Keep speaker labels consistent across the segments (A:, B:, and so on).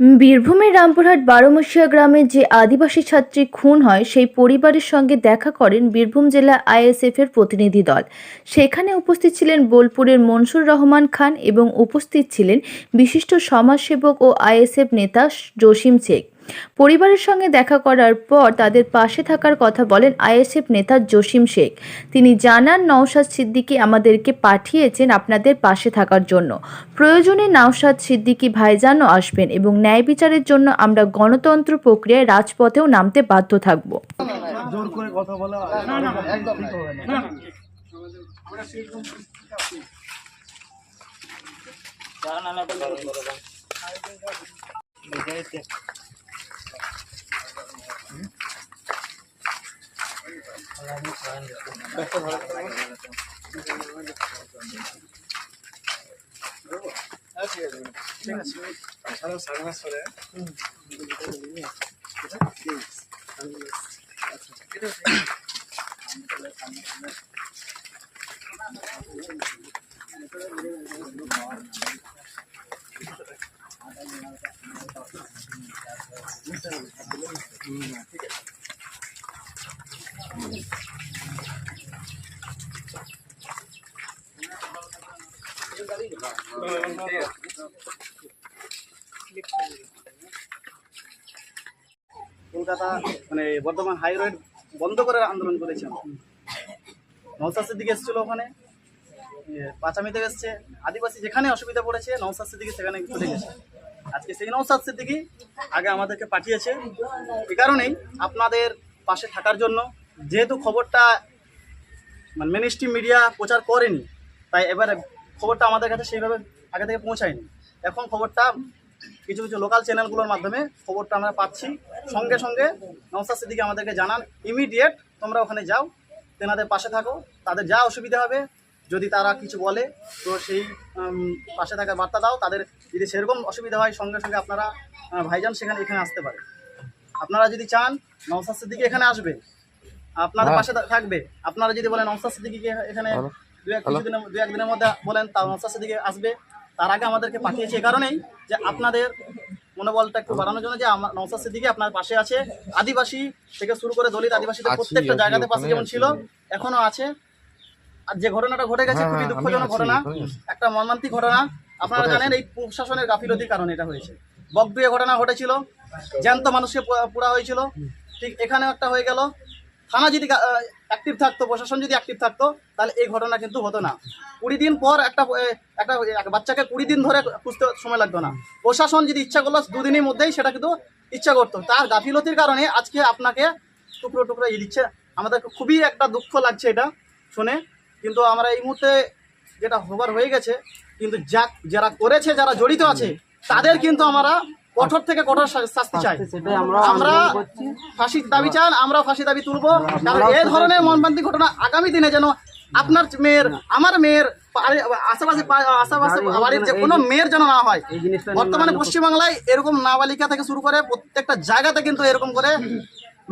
A: বীরভূমের রামপুরহাট বারোমসিয়া গ্রামে যে আদিবাসী ছাত্রী খুন হয়, সেই পরিবারের সঙ্গে দেখা করেন বীরভূম জেলা আইএসএফ এর প্রতিনিধি দল। সেখানে উপস্থিত ছিলেন বোলপুরের মনসুর রহমান খান এবং উপস্থিত ছিলেন বিশিষ্ট সমাজসেবক ও আইএসএফ নেতা জসিম শেখ। পরিবারের সঙ্গে দেখা করার পর তাদের পাশে থাকার কথা বলেন আইএসএফ নেতা জসিম শেখ। তিনি জানান নওশাদ সিদ্দিকী আমাদেরকে পাঠিয়েছেন আপনাদের পাশে থাকার জন্য। প্রয়োজনে নওশাদ সিদ্দিকী ভাইজানও আসবেন এবং ন্যায় বিচারের জন্য আমরা গণতন্ত্র প্রক্রিয়ায় রাজপথেও নামতে বাধ্য থাকব।
B: জোর করে কথা বলা একদম Gracias. কলকাতা মানে বর্ধমান হাই রোড বন্ধ করে আন্দোলন করেছে নৌসাদ সিদ্দিক এসেছিল ওখানে। ইয়ে, পাঁচামি থেকে এসছে। আদিবাসী যেখানে অসুবিধা পড়েছে নৌসাদ সিদ্দিকি সেখানে চলে গেছে। আজকে সেই নৌসাদ সিদ্দিকি আগে আমাদেরকে পাঠিয়েছে। এই কারণেই আপনাদের পাশে থাকার জন্য যেহেতু খবরটা মানে মেন মিডিয়া প্রচার করেনি তাই এবারে খবরটা আমাদের কাছে সেইভাবে আগে থেকে পৌঁছায়নি। এখন খবরটা কিছু কিছু লোকাল চ্যানেলগুলোর মাধ্যমে খবরটা আমরা পাচ্ছি। সঙ্গে সঙ্গে নওসাদ সিদ্দিকি আমাদেরকে জানান ইমিডিয়েট তোমরা ওখানে যাও তেনাদের পাশে থাকো। তাদের যা অসুবিধা হবে যদি তারা কিছু বলে তো সেই পাশে থাকার বার্তা দাও। তাদের যদি সেরকম অসুবিধা হয় সঙ্গে সঙ্গে আপনারা ভাইজান সেখানে এখানে আসতে পারে। আপনারা যদি চান নওসাদ সিদ্দিকি এখানে আসবে। আপনাদের পাশে থাকবে। আপনারা যদি বলেন নওসাদ সিদ্দিকিকে এখানে দু একদিনের মধ্যে বলেন তা নওসাদ সিদ্দিকি আসবে। তার আগে আমাদেরকে পাঠিয়েছে এই কারণেই যে আপনাদের মনোবলটা একটু বাড়ানোর জন্য যে আমার নওসাদ সিদ্দিকি আপনার পাশে আছে। আদিবাসী থেকে শুরু করে দলিত আদিবাসীদের প্রত্যেকটা জায়গাতে পাশে যেমন ছিল এখনও আছে। আর যে ঘটনাটা ঘটে গেছে খুবই দুঃখজনক ঘটনা। একটা মর্মান্তিক ঘটনা। আপনারা জানেন এই প্রশাসনের গাফিলতির কারণে এটা হয়েছে। বকবিয়ে ঘটনা ঘটেছিল। জ্যান্ত মানুষকে পো- পোড়া হয়েছিল। ঠিক এখানেও একটা হয়ে গেল। থানা যদি অ্যাক্টিভ থাকতো, প্রশাসন যদি অ্যাক্টিভ থাকতো, তাহলে এই ঘটনা কিন্তু হতো না। কুড়ি দিন পর একটা একটা বাচ্চাকে কুড়ি দিন ধরে খুঁজতে সময় লাগতো না। প্রশাসন যদি ইচ্ছা করল, দুদিনের মধ্যেই সেটা কিন্তু ইচ্ছা করতো। তার গাফিলতির কারণে আজকে আপনাকে টুকরো টুকরো ইয়ে দিচ্ছে। আমাদের খুবই একটা দুঃখ লাগছে এটা শুনে। কিন্তু আমরা এই মুহূর্তে যেটা হবার হয়ে গেছে, কিন্তু যা যারা করেছে, যারা জড়িত আছে, তাদের কিন্তু আমরা কঠোর থেকে কঠোর শাস্তি চাই। আমরা ফাঁসির দাবি চান আমরা ফাঁসি দাবি তুলবো। কারণ এই ধরনের মর্মান্তিক ঘটনা আগামী দিনে যেন আপনার মেয়ের আমার মেয়ের আশেপাশে আশেপাশে বাড়ির যে কোনো মেয়ের যেন না হয়। বর্তমানে পশ্চিমবাংলায় এরকম নাবালিকা থেকে শুরু করে প্রত্যেকটা জায়গাতে কিন্তু এরকম করে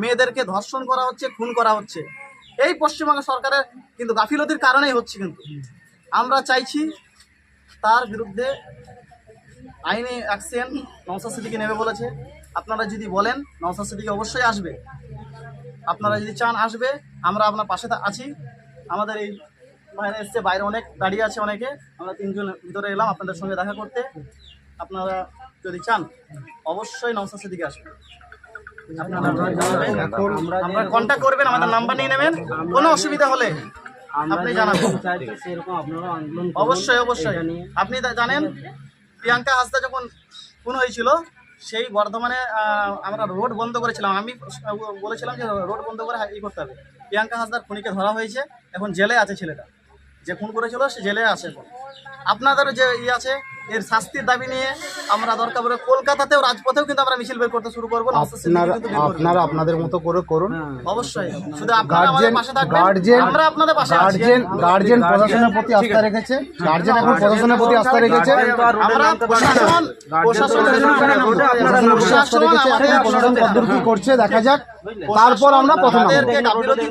B: মেয়েদেরকে ধর্ষণ করা হচ্ছে খুন করা হচ্ছে। এই পশ্চিমবঙ্গ সরকারের কিন্তু গাফিলতির কারণেই হচ্ছে কিন্তু। আমরা চাইছি তার বিরুদ্ধে আইনি অ্যাকশন নওসাদ সিদ্দিকি নেবে বলেছে। আপনারা যদি বলেন নওসাদ সিদ্দিকি অবশ্যই আসবে। আপনারা যদি চান আসবে আমরা আপনার পাশে আছি। আমাদের এই বাইরে এসছে বাইরে অনেক দাঁড়িয়ে আছে অনেকে। আমরা তিনজন ভিতরে এলাম আপনাদের সঙ্গে দেখা করতে। আপনারা যদি চান অবশ্যই নওসাদ সিদ্দিকি আসবে। আপনারা কন্ট্যাক্ট করবেন আমাদের নাম্বার নিয়ে নেবেন। কোনো অসুবিধা হলে আপনি জানাবেন। অবশ্যই অবশ্যই। আপনি জানেন? প্রিয়াঙ্কা হাসদা যখন খুন হয়েছিল, সেই বর্ধমানে আমরা রোড বন্ধ করেছিলাম। আমি বলেছিলাম যে রোড বন্ধ করে ই করতে হবে। প্রিয়াঙ্কা হাসদার খুনিকে ধরা হয়েছে। এখন জেলে আছে ছেলেটা। যে খুন করেছিল, সে জেলে আছে এখন। আপনাদের যে ই আছে এর শাস্তির দাবি নিয়ে আমরা দরকার পড়ে কলকাতাতেও রাজপথেও কিন্তু আমরা মিছিল বের করতে শুরু করব
C: আপনারা আপনাদের মতো করে করুন।
B: অবশ্যই। শুধু আপনারা আমাদের
C: গার্জেন
B: পাশে থাকবেন
C: গার্জেন
B: আমরা আপনাদের পাশে আছি।
C: গার্জেন গার্জেন প্রশাসনের প্রতি আস্থা রেখেছে। গার্জেন এখন প্রশাসনের প্রতি আস্থা রেখেছে।
B: আমরা প্রশাসন প্রশাসন প্রশাসন আমাদের
C: প্রশাসন কদ্দূর কি করছে দেখা যাক। তারপর আমরা প্রথম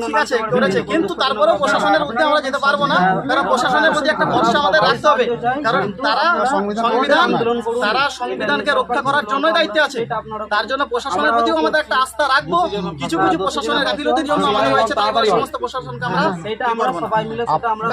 B: ঠিক আছে করেছে কিন্তু তারপরেও প্রশাসনের মধ্যে আমরা যেতে পারব না। কারণ প্রশাসনের প্রতি একটা ভরসা আমাদের রাখতে হবে। কারণ তারা
C: সংবিধান।
B: তারা সংবিধানকে রক্ষা করার জন্যই দায়িত্বে আছে। তার জন্য প্রশাসনের প্রতিও আমাদের একটা আস্থা রাখব। কিছু কিছু প্রশাসনের গাফিলতির জন্য আমাদের হয়েছে তারপরে সমস্ত প্রশাসনকে আমরা
D: সেটা আমরা সবাই মিলে আমরা